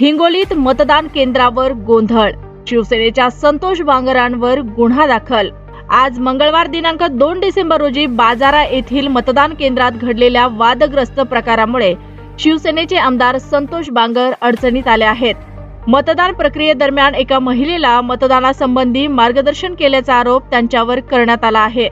हिंगोलीत मतदान केंद्रावर गोंधळ. शिवसेनेच्या संतोष बांगरांवर गुन्हा दाखल. आज मंगळवार दिनांक दोन डिसेंबर रोजी बाजारा येथील मतदान केंद्रात घडलेल्या वादग्रस्त प्रकारामुळे शिवसेनेचे आमदार संतोष बांगर अडचणीत आले आहेत. मतदान प्रक्रियेदरम्यान एका महिलेला मतदानासंबंधी मार्गदर्शन केल्याचा आरोप त्यांच्यावर करण्यात आला आहे.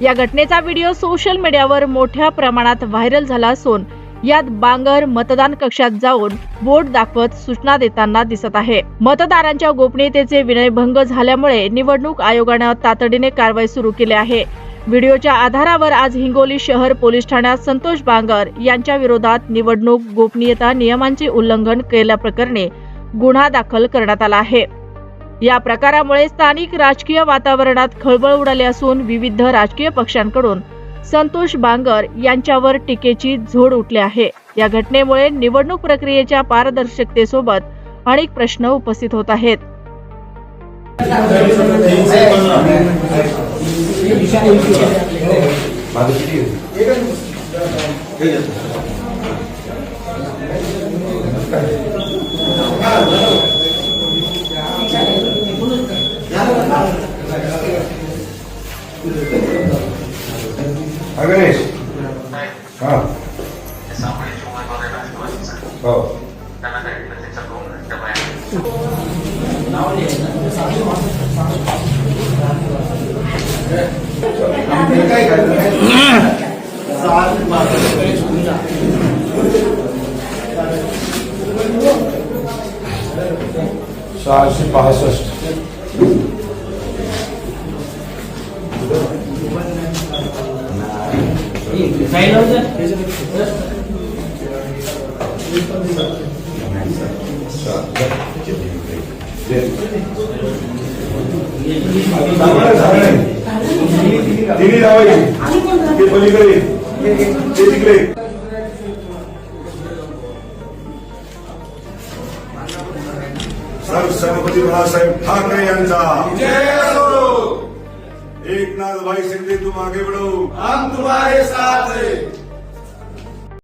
या घटनेचा व्हिडिओ सोशल मीडियावर मोठ्या प्रमाणात व्हायरल झाला असून यात बांगर मतदान कक्षात जाऊन बोट दाखवत सूचना देताना दिसत आहे. मतदारांच्या गोपनीयतेचे विनयभंग झाल्यामुळे निवडणूक आयोगानं तातडीने कारवाई सुरू केली आहे. व्हिडिओच्या आधारावर आज हिंगोली शहर पोलीस ठाण्यात संतोष बांगर यांच्या विरोधात निवडणूक गोपनीयता नियमांचे उल्लंघन केल्याप्रकरणी गुन्हा दाखल करण्यात आला आहे. या प्रकारामुळे स्थानिक राजकीय वातावरणात खळबळ उडाली असून विविध राजकीय पक्षांकडून संतोष बांगर यांच्यावर टीकेची झोड उठली आहे. या घटनेमुळे निवडणूक प्रक्रियेच्या पारदर्शकतेसोबत अनेक प्रश्न उपस्थित होत आहेत. हा गणेश हा हो काय पलीकडे ते तिकडे सरसभापती बाळासाहेब ठाकरे यांचा. एक नाथ भाई शिंदे तुम आगे बढ़ो। हम तुम्हारे साथ हैं।